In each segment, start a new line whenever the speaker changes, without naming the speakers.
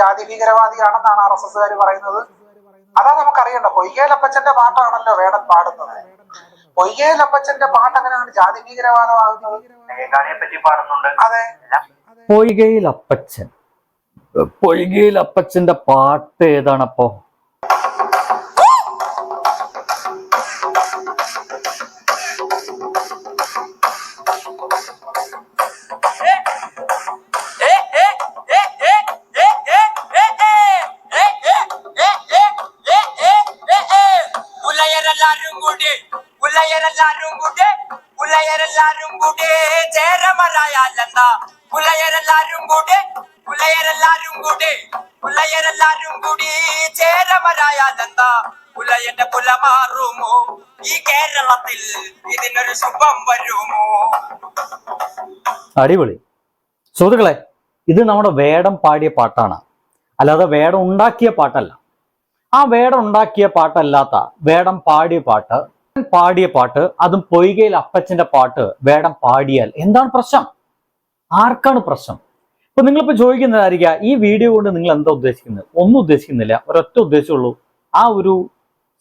ജാതി ഭീകരവാദിയാണെന്നാണ് R S എസ്കാർ പറയുന്നത്. അതാ നമുക്കറിയണ്ട പൊയ്യേലപ്പച്ചന്റെ പാട്ടാണല്ലോ വേടൻ പാടുന്നത്. പൊയ്യേലപ്പച്ചന്റെ പാട്ട് എങ്ങനെയാണ് ജാതി ഭീകരവാദമാകുന്നത്? അതെ.
പൊയ്കയിൽ അപ്പച്ചൻ പൊയ്കയിൽ അപ്പച്ചന്റെ പാട്ട് ഏതാണപ്പോ?
ഉലയരെല്ലാരും കൂടെ ചേരമറായാലെന്താ? പുലയരെല്ലാരും കൂടെ പുലയരെല്ലാരും കൂടെ പുലയരെല്ലാരും കൂടി ചേരമറായാലെന്താ? പുലയന്റെ പുല മാറുമോ? ഈ കേരളത്തിൽ ഇതിനൊരു ശുഭം വരുമോ?
അടിപൊളി. സുഹൃത്തുക്കളെ ഇത് നമ്മുടെ വേടം പാടിയ പാട്ടാണ്. അല്ലാതെ വേടം ഉണ്ടാക്കിയ പാട്ടല്ല. ആ വേടം ഉണ്ടാക്കിയ പാട്ടല്ലാത്ത വേടം പാടിയ പാട്ട് പാടിയ പാട്ട് അതും പൊയ്കയിൽ അപ്പച്ചന്റെ പാട്ട് വേടം പാടിയാൽ എന്താണ് പ്രശ്നം? ആർക്കാണ് പ്രശ്നം? ഇപ്പൊ നിങ്ങളിപ്പോ ചോദിക്കുന്നതായിരിക്കുക ഈ വീഡിയോ കൊണ്ട് നിങ്ങൾ എന്താ ഉദ്ദേശിക്കുന്നത്? ഒന്നും ഉദ്ദേശിക്കുന്നില്ല ഒരൊറ്റ ഉദ്ദേശമുള്ളൂ ആ ഒരു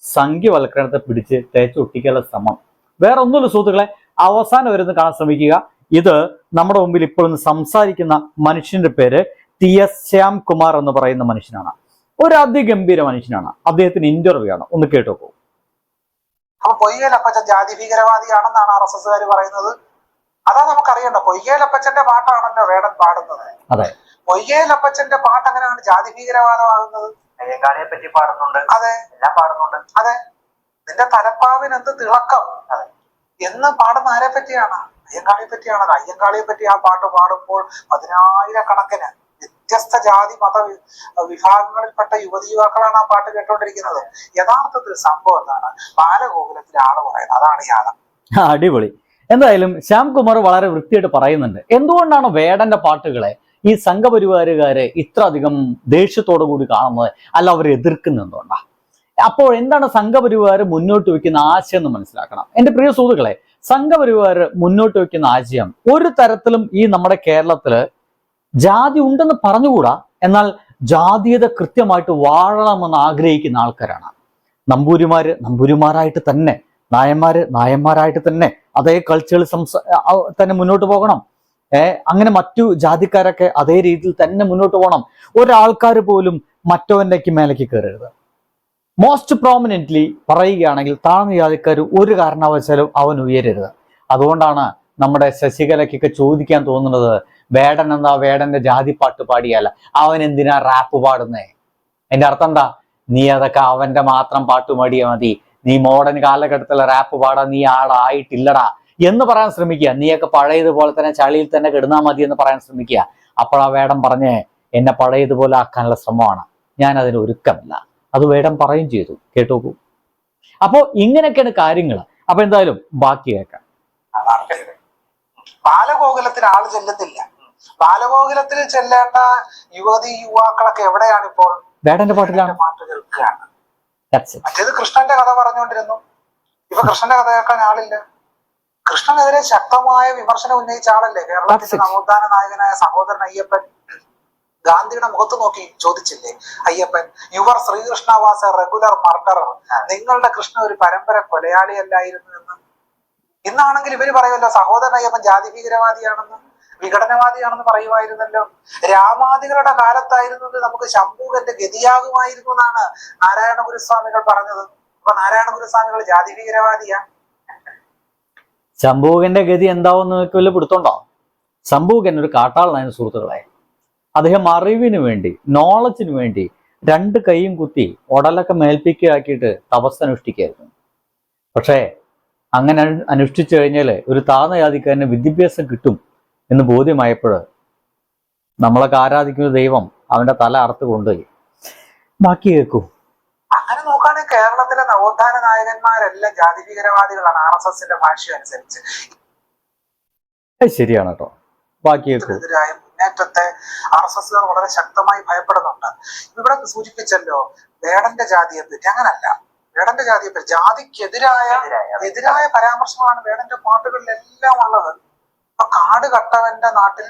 സംഖ്യവൽക്കരണത്തെ പിടിച്ച് തേച്ചൊട്ടിക്കാനുള്ള ശ്രമം. വേറെ ഒന്നുമില്ല സുഹൃത്തുക്കളെ അവസാനം വരുന്ന കാണാൻ ശ്രമിക്കുക. ഇത് നമ്മുടെ മുമ്പിൽ ഇപ്പോഴൊന്ന് സംസാരിക്കുന്ന മനുഷ്യന്റെ പേര് ടി എസ് ശ്യാം കുമാർ എന്ന് പറയുന്ന മനുഷ്യനാണ്. ഒരു അതിഗംഭീര മനുഷ്യനാണ്. അദ്ദേഹത്തിന് ഇന്റർവ്യൂ ആണ്. ഒന്ന് കേട്ടോക്കൂ.
അപ്പൊ പൊയ്യേലപ്പച്ചൻ ജാതി ഭീകരവാദിയാണെന്നാണ് ആർ എസ് എസ്സുകാർ പറയുന്നത്. അതാ നമുക്കറിയണ്ട പൊയ്യേലപ്പച്ചന്റെ പാട്ടാണല്ലോ വേടൻ പാടുന്നത്.
അതെ.
പൊയ്യേലപ്പച്ചന്റെ പാട്ട് എങ്ങനെയാണ് ജാതി ഭീകരവാദമാകുന്നത്?
അയ്യങ്കാളിയെ പറ്റി പാടുന്നുണ്ട്.
അതെ.
എല്ലാം പാടുന്നുണ്ട്.
അതെ. നിന്റെ തലപ്പാവിന് എന്ത് തിളക്കം? എന്ന് പാടുന്ന ആരെ പറ്റിയാണ്? അയ്യങ്കാളിയെ പറ്റിയാണ് അയ്യങ്കാളിയെ പറ്റി ആ പാട്ട് പാടുമ്പോൾ പതിനായിരക്കണക്കിന് വ്യത്യസ്ത ജാതി മത വിഭാഗങ്ങളിൽപ്പെട്ട യുവതി യുവാക്കളാണ് ആ പാട്ട് കേട്ടോണ്ടിരിക്കുന്നത്. യഥാർത്ഥത്തിൽ സംഭവം എന്താണ്? ബാലഗോകുലത്തിലെ ആൾ പറയുന്നത്. അതാണ് ഈ
അടിപൊളി. എന്തായാലും ശ്യാം കുമാർ വളരെ വൃത്തിയായിട്ട് പറയുന്നുണ്ട്. എന്തുകൊണ്ടാണ് വേടന്റെ പാട്ടുകളെ ഈ സംഘപരിവാരുകാരെ ഇത്ര അധികം ദേഷ്യത്തോടു കൂടി കാണുന്നത്? അല്ല അവർ എതിർക്കുന്നത് എന്തുകൊണ്ടാ? അപ്പോൾ എന്താണ് സംഘപരിവാർ മുന്നോട്ട് വയ്ക്കുന്ന ആശയം എന്ന് മനസ്സിലാക്കണം. എന്റെ പ്രിയ സുഹൃത്തുക്കളെ സംഘപരിവാർ മുന്നോട്ട് വയ്ക്കുന്ന ആശയം ഒരു തരത്തിലും ഈ നമ്മുടെ കേരളത്തിൽ ജാതി ഉണ്ടെന്ന് പറഞ്ഞുകൂടാ? എന്നാൽ ജാതീയത കൃത്യമായിട്ട് വാഴണമെന്ന് ആഗ്രഹിക്കുന്ന ആൾക്കാരാണ്. നമ്പൂരിമാര് നമ്പൂരിമാരായിട്ട് തന്നെ നായന്മാര് നായന്മാരായിട്ട് തന്നെ അതേ കൾച്ചറൽ സംസ തന്നെ മുന്നോട്ട് പോകണം. ഏർ അങ്ങനെ മറ്റു ജാതിക്കാരൊക്കെ അതേ രീതിയിൽ തന്നെ മുന്നോട്ട് പോകണം. ഒരാൾക്കാർ പോലും മറ്റവന്റെക്ക് മേലേക്ക് കയറരുത്. മോസ്റ്റ് പ്രോമിനന്റ്ലി പറയുകയാണെങ്കിൽ താഴ്ന്ന ജാതിക്കാർ ഒരു കാരണവശാലും അവൻ ഉയരരുത്. അതുകൊണ്ടാണ് നമ്മുടെ ശശികലയ്ക്കൊക്കെ ചോദിക്കാൻ തോന്നുന്നത് വേടൻ എന്താ വേടന്റെ ജാതിപ്പാട്ട് പാടിയാല. അവൻ എന്തിനാ റാപ്പ് പാടുന്നേ? എന്റെ അർത്ഥം എന്താ? നീ അതൊക്കെ അവന്റെ മാത്രം പാട്ട് പാടിയാ മതി. നീ മോഡേൺ കാലഘട്ടത്തിലെ റാപ്പ് പാടാൻ നീ ആളായിട്ടില്ലടാ. എന്ന് പറയാൻ ശ്രമിക്കുക. നീയൊക്കെ പഴയതുപോലെ തന്നെ ചളിയിൽ തന്നെ കിടന്നാ മതി എന്ന് പറയാൻ ശ്രമിക്കുക. അപ്പോൾ ആ വേടം പറഞ്ഞ് എന്നെ പഴയതുപോലെ ആക്കാനുള്ള ശ്രമമാണ്. ഞാൻ അതിന് ഒരുക്കമില്ല. അത് വേടം പറയും ചെയ്തു. കേട്ടോക്കൂ അപ്പോ ഇങ്ങനെയൊക്കെയാണ് കാര്യങ്ങൾ അപ്പൊ എന്തായാലും ബാക്കി കേൾക്കാം.
ബാലഗോകുലത്തിൽ ആൾ ചെല്ലുന്നില്ല ബാലഗോകുലത്തിൽ ചെല്ലേണ്ട യുവതി യുവാക്കളൊക്കെ എവിടെയാണ് ഇപ്പോൾ
വേടന്റെ പാട്ടിലാണ്
പാട്ട് കേൾക്കുകയാണ്. മറ്റേത് കൃഷ്ണന്റെ കഥ പറഞ്ഞുകൊണ്ടിരുന്നു. ഇപ്പൊ കൃഷ്ണന്റെ കഥ കേൾക്കാൻ ആളില്ല. കൃഷ്ണനെതിരെ ശക്തമായ വിമർശനം ഉന്നയിച്ച ആളല്ലേ കേരളത്തിന്റെ നവോത്ഥാന നായകനായ സഹോദരൻ അയ്യപ്പൻ? ഗാന്ധിയുടെ മുഖത്ത് നോക്കി ചോദിച്ചില്ലേ? Ayyappan your Sreekrishna was a regular murderer നിങ്ങളുടെ കൃഷ്ണ ഒരു പരമ്പര കൊലയാളിയല്ലായിരുന്നു എന്ന്? ഇന്നാണെങ്കിൽ ഇവർ പറയുമല്ലോ സഹോദരൻ അയ്യപ്പൻ ജാതി ഭീകരവാദിയാണെന്ന്. വിഘടനവാദിയാണെന്ന് പറയുമായിരുന്നല്ലോ. രാമാദികളുടെ കാലത്തായിരുന്നത് നമുക്ക് ശംഭൂകന്റെ ഗതിയാകുമായിരുന്നു എന്നാണ് നാരായണ ഗുരുസ്വാമികൾ പറഞ്ഞത്. അപ്പൊ നാരായണ ഗുരുസ്വാമികൾ ജാതി ഭീകരവാദിയാ.
ശംഭൂകന്റെ ഗതി എന്താവെന്ന് നിങ്ങൾക്ക് പിടുത്തുണ്ടോ ശംഭൂകൻ ഒരു കാട്ടാളനായ സുഹൃത്തുക്കളെ അദ്ദേഹം അറിവിന് വേണ്ടി നോളജിന് വേണ്ടി രണ്ട് കൈയും കുത്തി ഉടലൊക്കെ മേൽപ്പിക്കാക്കിയിട്ട് തപസ് അനുഷ്ഠിക്കായിരുന്നു പക്ഷേ അങ്ങനെ അനുഷ്ഠിച്ചു കഴിഞ്ഞാൽ ഒരു താഴ്ന്ന ജാതിക്കാരന് വിദ്യാഭ്യാസം കിട്ടും. എന്ന് ബോധ്യമായപ്പോൾ നമ്മളൊക്കെ ആരാധിക്കുന്ന ദൈവം അവന്റെ തല അറുത്ത് കൊണ്ടുപോയി. ബാക്കി കേൾക്കൂ.
അങ്ങനെ നോക്കുകയാണെങ്കിൽ കേരളത്തിലെ നവോത്ഥാന നായകന്മാരെല്ലാം ജാതി ഭീകരവാദികളാണ് ആർ എസ് എസിന്റെ ഭാഷ അനുസരിച്ച്
അത് ശരിയാണ് കേട്ടോ. ബാക്കി
എതിരായ മുന്നേറ്റത്തെ ആർ എസ് എസുകാർ വളരെ ശക്തമായി ഭയപ്പെടുന്നുണ്ട്. ഇവിടെ സൂചിപ്പിച്ചല്ലോ വേടന്റെ ജാതിയെ പറ്റി. അങ്ങനല്ല. വേടന്റെ ജാതിയെ പറ്റി. ജാതിക്കെതിരായ
എതിരായ.
എതിരായ പരാമർശങ്ങളാണ് വേടന്റെ പാട്ടുകളിലെല്ലാം ഉള്ളത്. അപ്പൊ കാട് കട്ടവന്റെ നാട്ടിൽ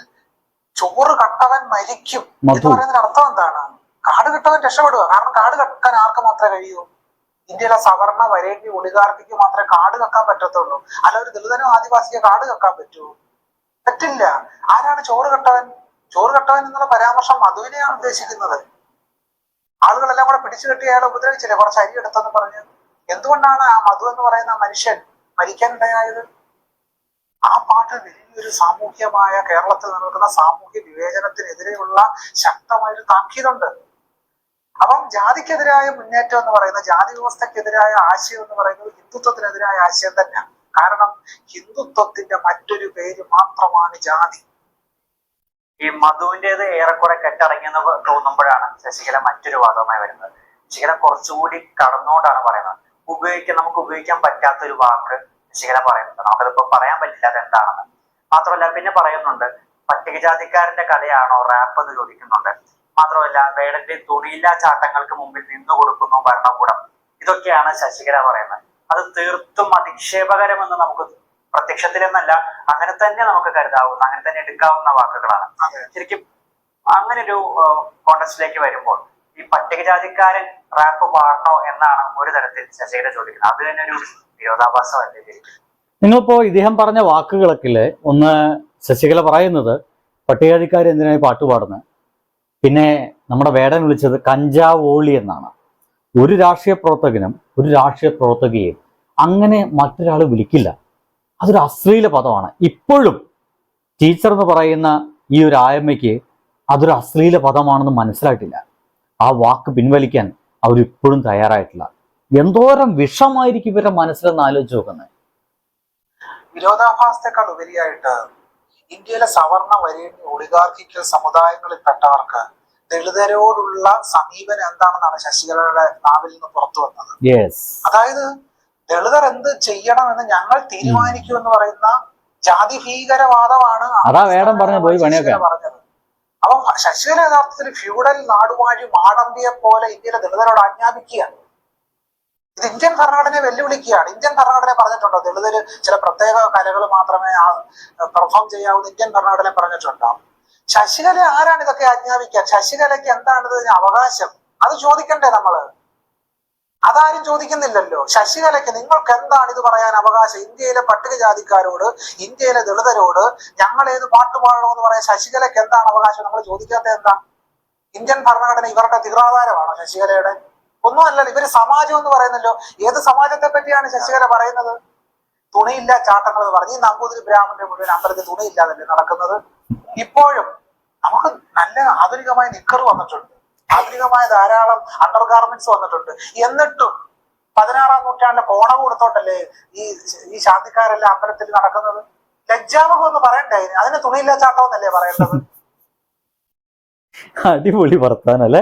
ചോറ് കട്ടവൻ മരിക്കും. എന്ന് പറയുന്നതിന് അർത്ഥം എന്താണ്? കാട് കിട്ടവൻ രക്ഷപ്പെടുക. കാരണം കാട് കക്കാൻ ആർക്ക് മാത്രമേ കഴിയൂ? ഇന്ത്യയിലെ സവർണ വരേണ്യ ഒളികാർക്കിക്ക് മാത്രമേ കാട് കക്കാൻ പറ്റത്തുള്ളൂ. അല്ല ഒരു ദളിതനോ ആദിവാസിക്ക് കാട് കക്കാൻ പറ്റൂ? പറ്റില്ല. ആരാണ് ചോറ് കെട്ടവൻ? ചോറ് കെട്ടവൻ എന്നുള്ള പരാമർശം മധുവിനെയാണ് ഉദ്ദേശിക്കുന്നത്. ആളുകളെല്ലാം കൂടെ പിടിച്ചു കെട്ടി അയാളെ ഉപദ്രവിച്ചില്ലേ? കുറച്ച് അരി എടുത്തെന്ന് പറഞ്ഞ്. എന്തുകൊണ്ടാണ് ആ മധു എന്ന് പറയുന്ന മനുഷ്യൻ മരിക്കാൻ ഇടയായത്? ആ പാട്ട് വലിയൊരു സാമൂഹ്യമായ കേരളത്തിൽ നിലനിൽക്കുന്ന സാമൂഹ്യ വിവേചനത്തിനെതിരെയുള്ള ശക്തമായൊരു താക്കീതുണ്ട്. അപ്പം ജാതിക്കെതിരായ മുന്നേറ്റം എന്ന് പറയുന്ന ജാതി വ്യവസ്ഥക്കെതിരായ ആശയം എന്ന് പറയുന്നത് ഹിന്ദുത്വത്തിനെതിരായ ആശയം തന്നെയാണ്. കാരണം ഹിന്ദുത്വത്തിന്റെ മറ്റൊരു പേര് മാത്രമാണ് ജാതി.
ഈ മധുവിന്റെത് ഏറെക്കുറെ കെട്ടടങ്ങിയെന്ന് തോന്നുമ്പോഴാണ് ശശികല മറ്റൊരു വാദവുമായി വരുന്നത്. ശശികല കുറച്ചുകൂടി കടന്നുകൊണ്ടാണ് പറയുന്നത്. ഉപയോഗിക്കാൻ നമുക്ക് ഉപയോഗിക്കാൻ പറ്റാത്ത ഒരു വാക്ക് ശശികല പറയുന്നുണ്ട്. നമുക്കതിപ്പോ പറയാൻ പറ്റില്ല അത് എന്താണെന്ന് മാത്രമല്ല പിന്നെ പറയുന്നുണ്ട് പട്ടികജാതിക്കാരന്റെ കഥയാണോ റാപ്പ് എന്ന് ചോദിക്കുന്നുണ്ട്. മാത്രമല്ല വേടന്റെ തുണിയില്ലാ ചാട്ടങ്ങൾക്ക് മുമ്പിൽ നിന്നു കൊടുക്കുന്നു ഭരണകൂടം. ഇതൊക്കെയാണ് ശശികല പറയുന്നത്. അത് തീർത്തും അധിക്ഷേപകരമെന്ന് നമുക്ക് പ്രത്യക്ഷത്തിലെന്നല്ല അങ്ങനെ തന്നെ നമുക്ക് കരുതാവുന്ന അങ്ങനെ തന്നെ എടുക്കാവുന്ന വാക്കുകളാണ്. ശരിക്കും അങ്ങനെ ഒരു കോണ്ടസ്റ്റിലേക്ക് വരുമ്പോൾ ഈ പട്ടികജാതിക്കാരൻ റാപ്പ് പാടണോ എന്നാണ് ഒരു തരത്തിൽ ശശികല ചോദിക്കുന്നത്. അത് തന്നെ ഒരു വിരോധാഭാസമല്ലേ? ശരിക്കും
നിങ്ങളിപ്പോ ഇദ്ദേഹം പറഞ്ഞ വാക്കുകളൊക്കെ ഒന്ന് ശശികല പറയുന്നത് പട്ടികാതിക്കാർ എന്തിനായി പാട്ട് പാടുന്നത് പിന്നെ നമ്മുടെ വേടൻ വിളിച്ചത് കഞ്ചാവോളി എന്നാണ്. ഒരു രാഷ്ട്രീയ പ്രവർത്തകനും ഒരു രാഷ്ട്രീയ പ്രവർത്തകയും അങ്ങനെ മറ്റൊരാൾ വിളിക്കില്ല. അതൊരു അശ്ലീല പദമാണ്. ഇപ്പോഴും ടീച്ചർ എന്ന് പറയുന്ന ഈ ഒരു ആയമ്മയ്ക്ക് അതൊരു അശ്ലീല പദമാണെന്ന് മനസ്സിലായിട്ടില്ല. ആ വാക്ക് പിൻവലിക്കാൻ അവരിപ്പോഴും തയ്യാറായിട്ടില്ല. എന്തോരം വിഷമായിരിക്കും ഇവരുടെ മനസ്സിലെന്ന് ആലോചിച്ച് നോക്കുന്നത്
വിരോധാഭാസത്തെക്കാൾ ഉപരിയായിട്ട് ഇന്ത്യയിലെ സവർണ വരേണ്യ സമുദായങ്ങളിൽ സമുദായങ്ങളിൽപ്പെട്ടവർക്ക് ദളിതരോടുള്ള സമീപനം എന്താണെന്നാണ് ശശികലയുടെ നാവിൽ നിന്ന് പുറത്തു വന്നത്. അതായത് ദളിതർ എന്ത് ചെയ്യണമെന്ന് ഞങ്ങൾ തീരുമാനിക്കൂ എന്ന് പറയുന്ന ജാതി ഭീകരവാദമാണ് പറഞ്ഞത്. അപ്പൊ ശശികല യഥാർത്ഥത്തിൽ ഫ്യൂഡൽ നാടുവാഴി മാടമ്പിയെ പോലെ ഇന്ത്യയിലെ ദളിതരോട് ആജ്ഞാപിക്കുകയാണ്. ഇന്ത്യൻ ഭരണഘടനയെ വെല്ലുവിളിക്കുകയാണ്. ഇന്ത്യൻ ഭരണഘടന പറഞ്ഞിട്ടുണ്ടോ? ദളിതര് ചില പ്രത്യേക കലകൾ മാത്രമേ ആ പെർഫോം ചെയ്യാവൂ ഇന്ത്യൻ ഭരണഘടന പറഞ്ഞിട്ടുണ്ടോ? ശശികല ആരാണ് ഇതൊക്കെ ആജ്ഞാപിക്കുക? ശശികലയ്ക്ക് എന്താണ് ഇതിന് അവകാശം? അത് ചോദിക്കണ്ടേ നമ്മൾ? അതാരും ചോദിക്കുന്നില്ലല്ലോ. ശശികലയ്ക്ക് നിങ്ങൾക്ക് എന്താണ് ഇത് പറയാൻ അവകാശം? ഇന്ത്യയിലെ പട്ടികജാതിക്കാരോട് ഇന്ത്യയിലെ ദളിതരോട് ഞങ്ങൾ ഏത് പാട്ട് പാടണമെന്ന് പറയാൻ ശശികലയ്ക്ക് എന്താണ് അവകാശം? നമ്മൾ ചോദിക്കാത്ത എന്താ? ഇന്ത്യൻ ഭരണഘടന ഇവരുടെ തീവ്രാധാരമാണോ ശശികലയുടെ? ഒന്നുമല്ലല്ലോ ഇവർ സമാജം എന്ന് പറയുന്നല്ലോ. ഏത് സമാജത്തെ പറ്റിയാണ് ശശികല പറയുന്നത്? തുണിയില്ല ചാട്ടങ്ങൾ എന്ന് പറഞ്ഞ്. ഈ നമ്പൂതിരി ബ്രാഹ്മണന്റെ മുഴുവൻ അമ്പലത്തിൽ തുണിയില്ലാതല്ലേ നടക്കുന്നത്? ഇപ്പോഴും നമുക്ക് നല്ല ആധുനികമായ നിക്കർ വന്നിട്ടുണ്ട്. ആധുനികമായ ധാരാളം അണ്ടർ ഗാർമെന്റ്സ് വന്നിട്ടുണ്ട്. എന്നിട്ടും പതിനാറാം നൂറ്റാണ്ടിലെ കോണ കൊടുത്തോട്ടല്ലേ ഈ ഈ ശാന്തിക്കാരെല്ലാം അമ്പലത്തിൽ നടക്കുന്നത്? ലജ്ജാമുഖം എന്ന് പറയണ്ടേ? അതിന്? തുണിയില്ല ചാട്ടം എന്നല്ലേ പറയേണ്ടത്?
അടിപൊളി വർത്താനല്ലേ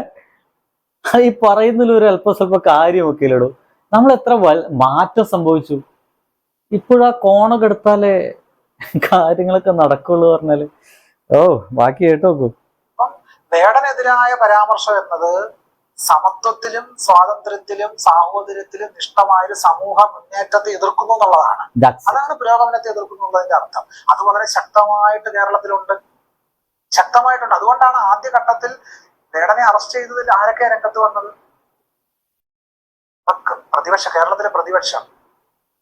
ഈ പറയുന്നതിൽ ഒരു അല്പ സ്വല്പ കാര്യമൊക്കെ ഇല്ലടോ. നമ്മൾ എത്ര വൽ- മാറ്റം സംഭവിച്ചു? ഇപ്പോഴാ കോണൊക്കെ എടുത്താലേ കാര്യങ്ങളൊക്കെ നടക്കുള്ളൂ പറഞ്ഞാൽ. ഓ ബാക്കി കേട്ടോ നോക്കൂ.
അപ്പം വേടനെതിരായ പരാമർശം എന്നത് സമത്വത്തിലും സ്വാതന്ത്ര്യത്തിലും സാഹോദര്യത്തിലും നിഷ്ഠമായ ഒരു സമൂഹ മുന്നേറ്റത്തെ എതിർക്കുന്നു എന്നുള്ളതാണ്. അതാണ് പുരോഗമനത്തെ എതിർക്കുന്നുള്ളതിന്റെ അർത്ഥം. അത് വളരെ ശക്തമായിട്ട് കേരളത്തിലുണ്ട്. ശക്തമായിട്ടുണ്ട്. അതുകൊണ്ടാണ് ആദ്യ ഘട്ടത്തിൽ വേടനെ അറസ്റ്റ് ചെയ്തതിൽ ആരൊക്കെ രംഗത്ത് വന്നത്? പ്രതിപക്ഷ കേരളത്തിലെ പ്രതിപക്ഷം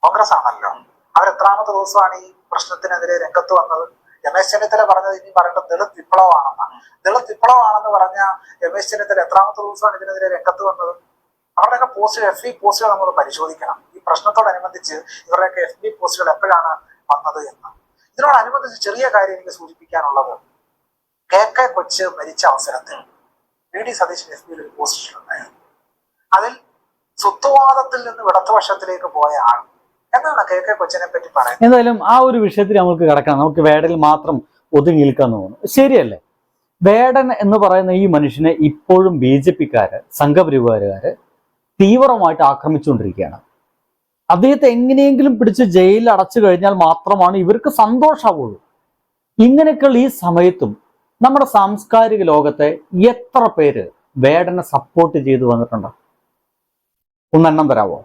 കോൺഗ്രസ് ആണല്ലോ അവരെത്രാമത്തെ ദിവസമാണ് ഈ പ്രശ്നത്തിനെതിരെ രംഗത്ത് വന്നത്. രമേശ് ചെന്നിത്തല പറഞ്ഞത് ഇനി പറയേണ്ട ദളിത് വിപ്ലവമാണെന്ന്. ദളിത് വിപ്ലവമാണെന്ന് പറഞ്ഞ രമേശ് ചെന്നിത്തല എത്രാമത്തെ ദിവസമാണ് ഇതിനെതിരെ രംഗത്ത് വന്നത്? അവരുടെയൊക്കെ പോസ്റ്റുകൾ എഫ് ബി പോസ്റ്റുകൾ നമ്മൾ പരിശോധിക്കണം. ഈ പ്രശ്നത്തോടനുബന്ധിച്ച് ഇവരുടെയൊക്കെ എഫ് ബി പോസ്റ്റുകൾ എപ്പോഴാണ് വന്നത് എന്ന്. ഇതിനോടനുബന്ധിച്ച് ചെറിയ കാര്യം എനിക്ക് സൂചിപ്പിക്കാനുള്ളത്. കെ കെ കൊച്ച് മരിച്ച അവസരത്തിൽ വി ഡി സതീശൻ എഫ് ബിയിൽ ഒരു പോസ്റ്റ് ഇട്ടിട്ടുണ്ടായിരുന്നു അതിൽ സ്വത്വവാദത്തിൽ നിന്ന് ഇടതുപക്ഷത്തിലേക്ക് പോയ ആൾ. എന്നാണ് കെ കെ കൊച്ചിനെ പറ്റി പറയുന്നത്?
എന്തായാലും ആ ഒരു വിഷയത്തിൽ നമുക്ക് കിടക്കാം. നമുക്ക് വേടനിൽ മാത്രം ഒതുങ്ങി നിൽക്കാൻ തോന്നുന്നു. ശരിയല്ലേ? വേടൻ എന്ന് പറയുന്ന ഈ മനുഷ്യനെ ഇപ്പോഴും ബി ജെ പിക്കാര് സംഘപരിവാരുകാര് തീവ്രമായിട്ട് ആക്രമിച്ചുകൊണ്ടിരിക്കുകയാണ്. അദ്ദേഹത്തെ എങ്ങനെയെങ്കിലും പിടിച്ച് ജയിലിൽ അടച്ചു കഴിഞ്ഞാൽ മാത്രമാണ് ഇവർക്ക് സന്തോഷമാവുള്ളൂ ഇങ്ങനെയൊക്കെയുള്ള ഈ സമയത്തും നമ്മുടെ സാംസ്കാരിക ലോകത്തെ എത്ര പേര് വേടനെ സപ്പോർട്ട് ചെയ്തു വന്നിട്ടുണ്ട്? ഒന്നെണ്ണം തരാവോ?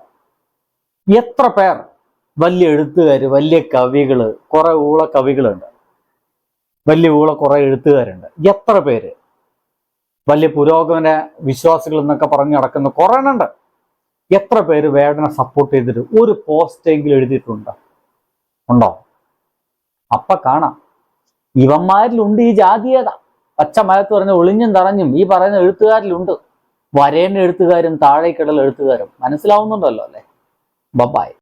എത്ര പേർ? വലിയ എഴുത്തുകാർ വലിയ കവികൾ കുറെ ഊള കവികളുണ്ട്. വലിയ ഊള കുറെ എഴുത്തുകാരുണ്ട്. എത്ര പേര്? വലിയ പുരോഗമന വിശ്വാസികൾ എന്നൊക്കെ പറഞ്ഞ് നടക്കുന്ന കുറേ എണ്ണുണ്ട് എത്ര പേര് വേടനെ സപ്പോർട്ട് ചെയ്തിട്ട് ഒരു പോസ്റ്റെങ്കിലും എഴുതിയിട്ടുണ്ടോ? ഉണ്ടോ? അപ്പൊ കാണാം. ഇവന്മാരിലുണ്ട് ഈ ജാതീയത. പച്ച മലത്ത് പറഞ്ഞ ഒളിഞ്ഞും തറഞ്ഞും ഈ പറയുന്ന എഴുത്തുകാരിലുണ്ട്. വരേണ്ട എഴുത്തുകാരും താഴേക്കിടൽ എഴുത്തുകാരും. മനസ്സിലാവുന്നുണ്ടല്ലോ അല്ലേ? ബബായ്.